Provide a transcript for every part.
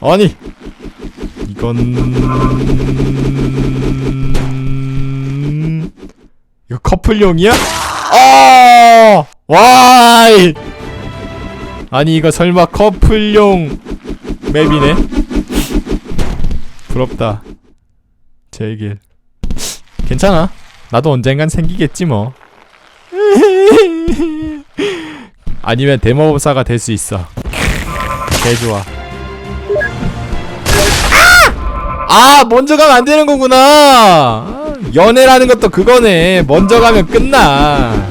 아니 이건 이거 커플용이야? 아! 와이! 아니 이거 설마 커플용 맵이네? 부럽다. 제길. 괜찮아. 나도 언젠간 생기겠지 뭐. 아니면 대마법사가 될 수 있어. 개 좋아. 아! 먼저 가면 안 되는 거구나! 아, 연애라는 것도 그거네. 먼저 가면 끝나.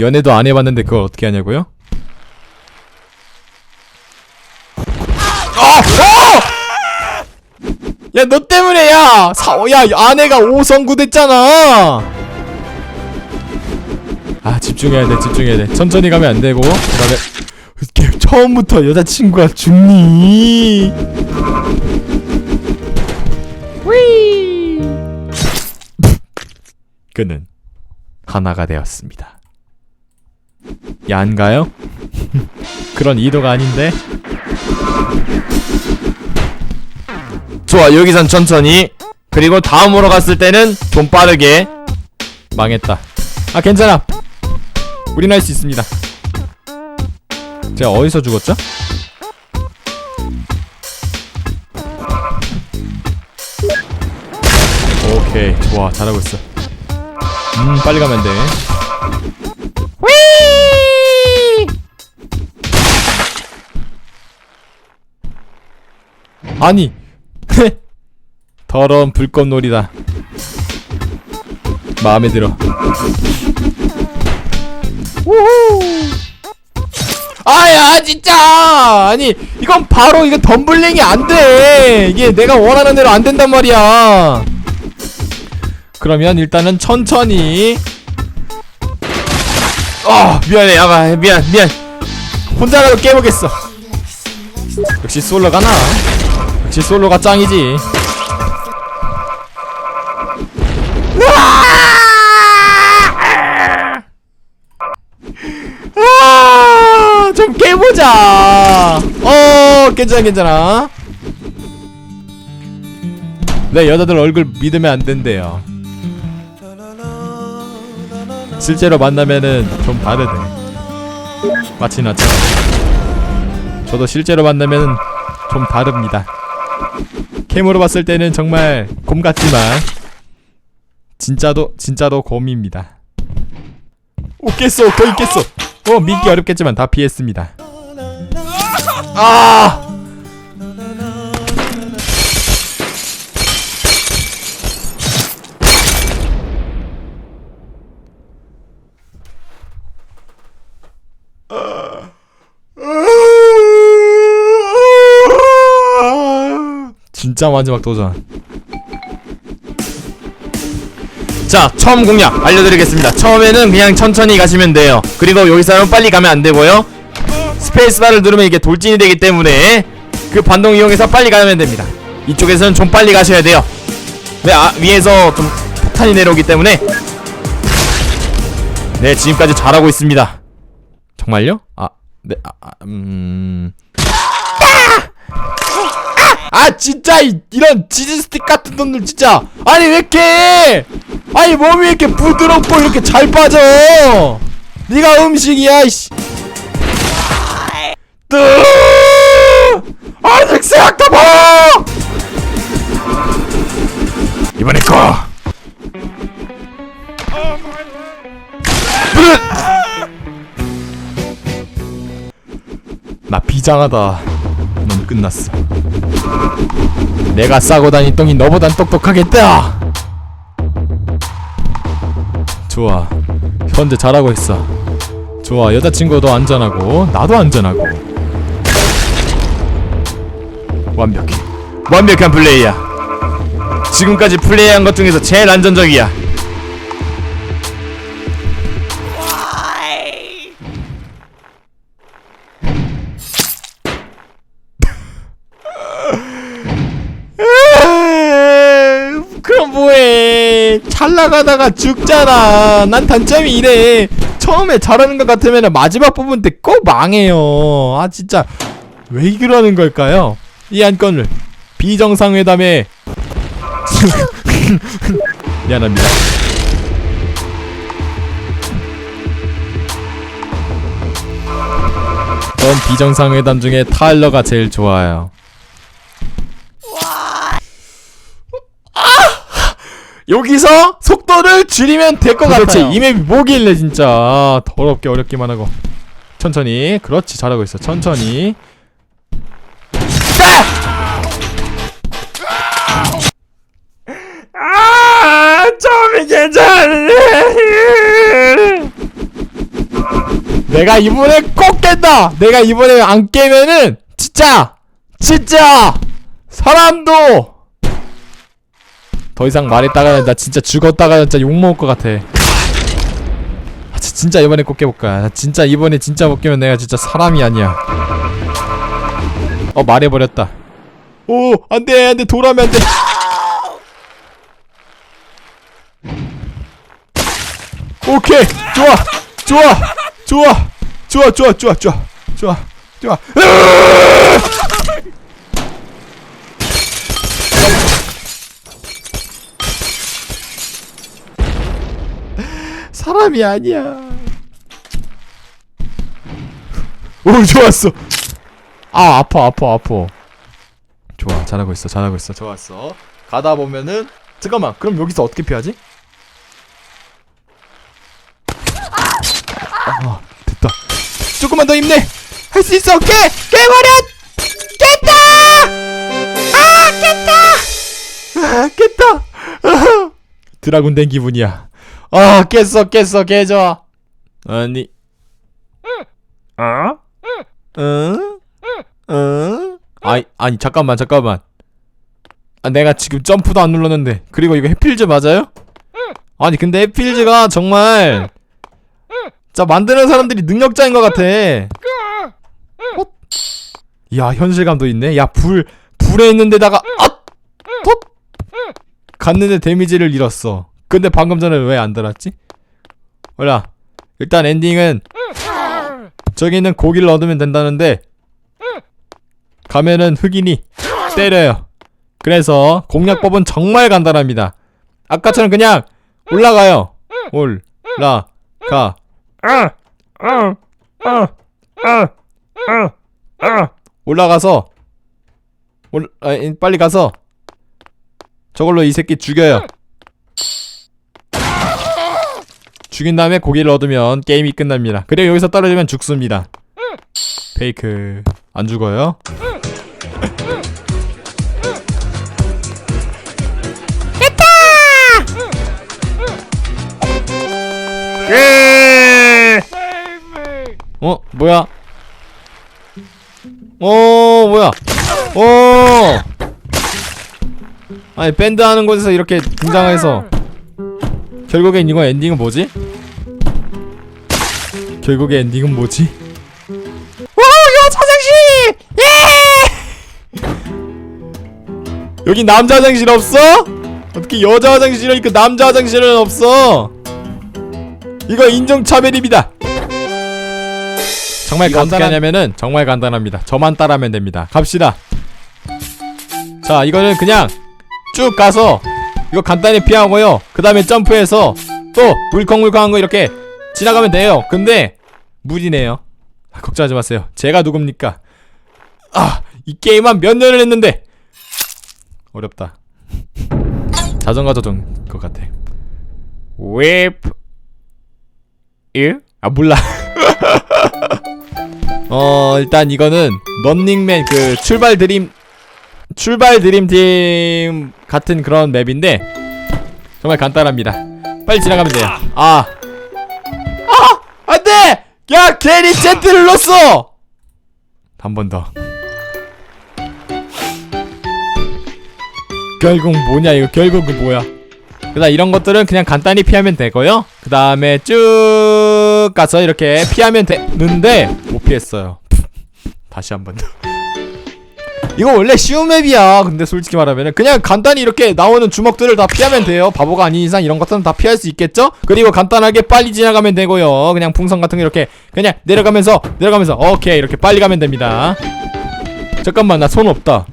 연애도 안 해봤는데 그걸 어떻게 하냐고요? 어! 어! 야, 너 때문에, 야! 사, 야, 아내가 5성구 됐잖아! 아, 집중해야 돼, 집중해야 돼. 천천히 가면 안 되고, 그 다음에, 처음부터 여자친구가 죽니? 위! 그는 하나가 되었습니다. 야한가요? 그런 이도가 아닌데? 좋아 여기선 천천히 그리고 다음으로 갔을 때는 좀 빠르게 망했다. 아 괜찮아. 우린 할 수 있습니다. 제가 어디서 죽었죠? 오케이 좋아 잘하고 있어. 음 빨리 가면 돼. 아니 더러운 불꽃놀이다. 마음에 들어. 아야 진짜. 아니 이건 바로 이거 덤블링이 안돼. 이게 내가 원하는 대로 안 된단 말이야. 그러면 일단은 천천히. 어 미안해. 야가 미안 미안. 혼자라도 깨보겠어. 역시 솔로가 나. 역시 솔로가 짱이지 아, 좀 깨보자. 어, 괜찮아, 괜찮아. 네, 여자들 얼굴 믿으면 안 된대요. 실제로 만나면은 좀 다르대. 마치 나처럼. 저도 실제로 만나면은 좀 다릅니다. 캠으로 봤을 때는 정말 곰 같지만 진짜도 진짜도 곰입니다. 오 깼어 거의 깼어. 어 믿기 어렵겠지만 다 피했습니다. 아! 진짜 마지막 도전. 자 처음 공략 알려드리겠습니다 처음에는 그냥 천천히 가시면 돼요 그리고 여기서는 빨리 가면 안 되고요 스페이스바를 누르면 이게 돌진이 되기 때문에 그 반동 이용해서 빨리 가면 됩니다 이쪽에서는 좀 빨리 가셔야 돼요 네 아, 위에서 좀 폭탄이 내려오기 때문에 네 지금까지 잘하고 있습니다 정말요? 아, 네, 아, 아, 음. 아, 진짜 이, 이런 치즈 스틱 같은 놈들 진짜. 아니 왜 이렇게? 아니 몸이 이렇게 부드럽고 이렇게 잘 빠져? 네가 음식이야, 이씨. 뜨! 생각도 봐! 이번에 거. 나 비장하다. 넌 끝났어. 내가 싸고 다닌 똥이 너보단 똑똑하겠다. 좋아. 현재 잘하고 있어. 좋아. 여자친구도 안전하고 나도 안전하고. 완벽해. 완벽한 플레이야 지금까지 플레이한 것 중에서 제일 안전적이야? 잘 나가다가 죽잖아. 난 단점이 이래. 처음에 잘하는 것 같으면 마지막 부분 때 꼭 망해요. 아 진짜 왜 그러는 걸까요? 이 안건을 비정상회담에 미안합니다. 전 비정상회담 중에 타일러가 제일 좋아요. 여기서 속도를 줄이면 될것 그렇지. 같아요. 이 맵이 뭐길래 진짜 더럽게 어렵기만 하고. 천천히. 그렇지 잘하고 있어. 천천히. 아, 좀 괜찮네. 내가 이번에 꼭 깬다. 내가 이번에 안 깨면은 진짜 진짜 사람도 더 이상 말했다가 나 진짜 죽었다가 진짜 욕 먹을 것 같아. 아, 진- 진짜 이번에 꼭 깨볼까. 나 진짜 이번에 진짜 못 깨면 내가 진짜 사람이 아니야. 어 말해버렸다. 오 안돼 안돼 돌아면 안돼. 오케이 좋아 좋아 좋아 좋아 좋아 좋아 좋아 좋아 좋아 사람이 아니야 오 좋았어 아 아파 아파 아파. 좋아 잘하고 있어 잘하고 있어. 좋았어. 가다 보면은 잠깐만 그럼 여기서 어떻게 피하지? 아 됐다. 조금만 더 힘내. 할 수 있어. 깨 깨버려 깼다! 아 깼다! 아 깼다. 아, 드라군 된 기분이야. 아 깼어 깼어 개 좋아. 아니. 어? 응? 응? 아니 아니 잠깐만 잠깐만 아 내가 지금 점프도 안 눌렀는데 그리고 이거 해필즈 맞아요? 아니 근데 해필즈가 정말 자 만드는 사람들이 능력자인 것 같아 어? 야 현실감도 있네 야 불 불에 있는 데다가 아! 톳! 갔는데 데미지를 잃었어 근데 방금 전에 왜 안 달았지? 몰라 일단 엔딩은 저기 있는 고기를 얻으면 된다는데 가면은 흑인이 때려요 그래서 공략법은 정말 간단합니다 아까처럼 그냥 올라가요 올라가 올라가서 올 아, 이, 빨리 가서 저걸로 이 새끼 죽여요. 죽인 다음에 고기를 얻으면 게임이 끝납니다. 그리고 여기서 떨어지면 죽습니다. 페이크 안 죽어요? 뭐야? 어 뭐야? 어 아니 밴드 하는 곳에서 이렇게 등장해서 결국엔 이거 엔딩은 뭐지? 결국에 엔딩은 뭐지? 와 여자 화장실! 예! 여기 남자 화장실 없어? 어떻게 여자 화장실이니까 남자 화장실은 없어? 이거 인종차별입니다. 정말 이거 어떻게 간단한... 하냐면은 정말 간단합니다. 저만 따라하면 됩니다. 갑시다. 자, 이거는 그냥 쭉 가서 이거 간단히 피하고요. 그 다음에 점프해서 또 물컹물컹한 거 이렇게 지나가면 돼요. 근데 무리네요. 아, 걱정하지 마세요. 제가 누굽니까? 아, 이 게임 한 몇 년을 했는데 어렵다. 자전거 조종 것 같아. 웹 일? 아 몰라. 어 일단 이거는 런닝맨 그 출발 드림 출발 드림팀 같은 그런 맵인데 정말 간단합니다. 빨리 지나가면 돼요. 아, 아 안돼! 야 괜히 제트를 눌렀어. 한 번 더. 결국 뭐냐 이거 결국은 뭐야? 그다음 이런 것들은 그냥 간단히 피하면 되고요. 그 다음에 쭉 가서 이렇게 피하면 되는데 못 피했어요. 다시 한 번. 더. 이거 원래 쉬운 맵이야. 근데 솔직히 말하면은 그냥 간단히 이렇게 나오는 주먹들을 다 피하면 돼요. 바보가 아닌 이상 이런 것들은 다 피할 수 있겠죠? 그리고 간단하게 빨리 지나가면 되고요. 그냥 풍선 같은 거 이렇게 그냥 내려가면서 내려가면서. 오케이. 이렇게 빨리 가면 됩니다. 잠깐만. 나 손 없다.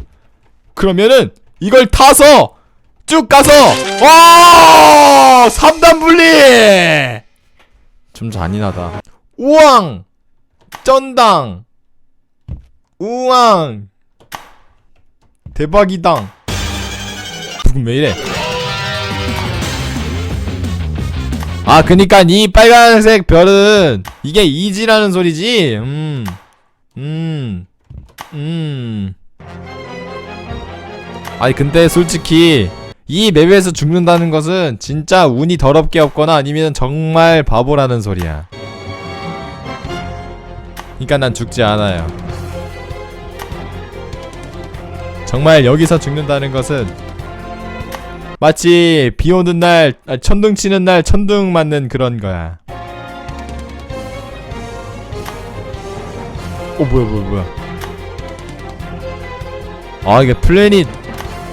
그러면은 이걸 타서 쭉 가서 와! 3단 분리! 좀 잔인하다. 우왕 쩐당 우왕 대박이당. 부금 왜 이래? 아 그니까 이 빨간색 별은 이게 이지라는 소리지? 음, 음음 음 아니 근데 솔직히 이 맵에서 죽는다는 것은 진짜 운이 더럽게 없거나 아니면 정말 바보라는 소리야 그니까 난 죽지 않아요 정말 여기서 죽는다는 것은 마치 비 오는 날 아, 천둥 치는 날 천둥 맞는 그런 거야 어 뭐야 뭐야 뭐야 아 이게 플래닛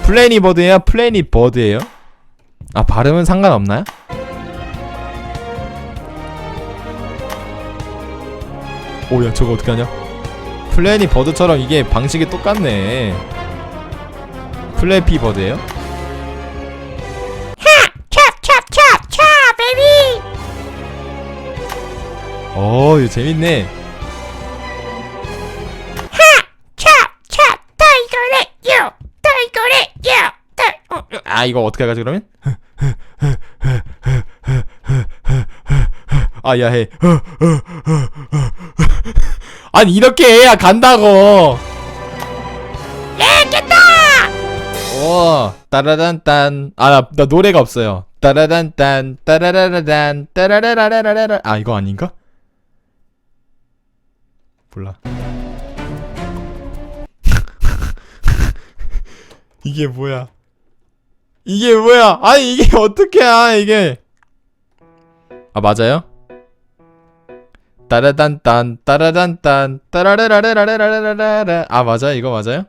플래닛 버드예요? 플래닛 버드예요? 아 발음은 상관없나요? 오야 저거 어떡하냐? 플래닛 버드처럼 이게 방식이 똑같네. 플래피 버드예요? 찹찹찹찹 베이비 어 이거 재밌네. 타이 어, 어. 아 이거 어떻게 하지 그러면? 아 야해 아니 이렇게 해야 간다고. 예 깼다! 오 따라란딴. 아나 나 노래가 없어요. 따라란딴 따라라라단 따라라라라라라. 아 이거 아닌가? 몰라. 이게 뭐야? 이게 뭐야? 아니 이게 어떻게 아 이게. 아 맞아요? 따라단딴 따라단딴 따라라라라라라라라 아 맞아 이거 맞아요?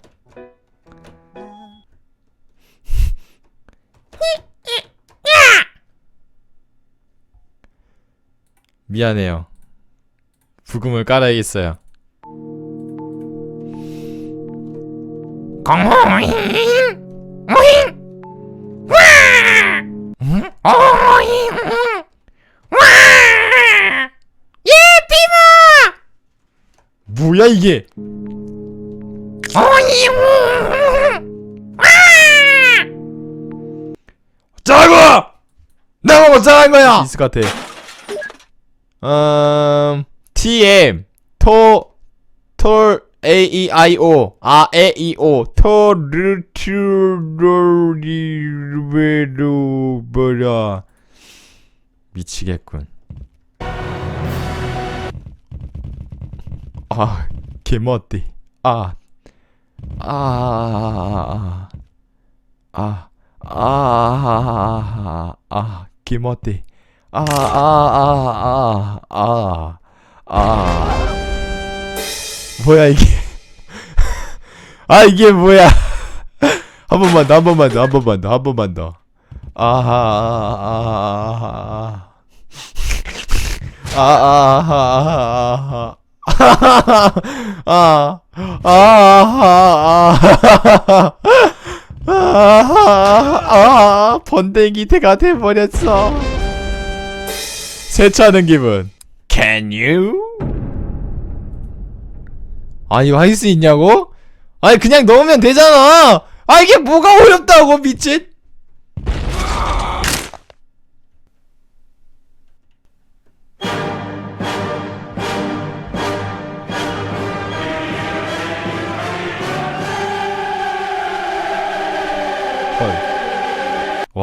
미안해요. 부금을 깔아야겠어요. 공호잉 오잉 와 오잉 와 예비마 뭐야 이게? 짜고! 내가 못 잘한 거야. 비스 같아. 음, TM 토, 톨 A E I O 아 A E O 토르투로리베로 뭐라 미치겠군. 아 개멋디. 아. 아. 아. 아. 아, 아, 기모띠. 아, 아, 아, 아, 아, 아. 뭐야, 이게. 아, 이게 뭐야. 한 번만 더, 한 번만 더, 한 번만 더, 한 번만 더. 아, 아, 아, 아, 아. 아, 아, 아, 아, 아, 아, 아, 아, 아, 아, 번데기 대가 돼버렸어. 세차하는 기분. Can you? 아, 이거 할수 있냐고? 아니, 그냥 넣으면 되잖아! 아, 이게 뭐가 어렵다고, 미친?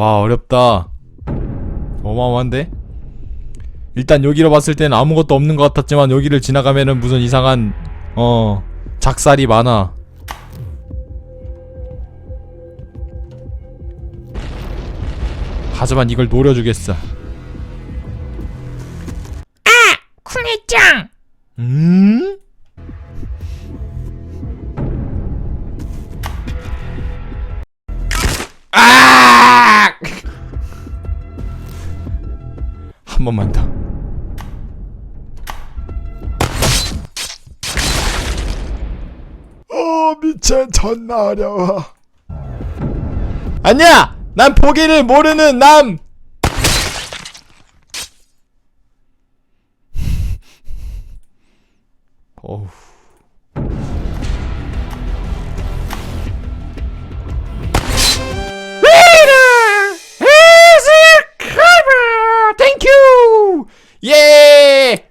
와 어렵다. 어마어마한데? 일단 여기로 봤을 때는 아무것도 없는 것 같았지만 여기를 지나가면은 무슨 이상한 어 작살이 많아. 하지만 이걸 노려주겠어. 쿵이짱! 음? 한 번만 더. 어 미친 존나 어려워. 아니야, 난 보기를 모르는 남. 어우.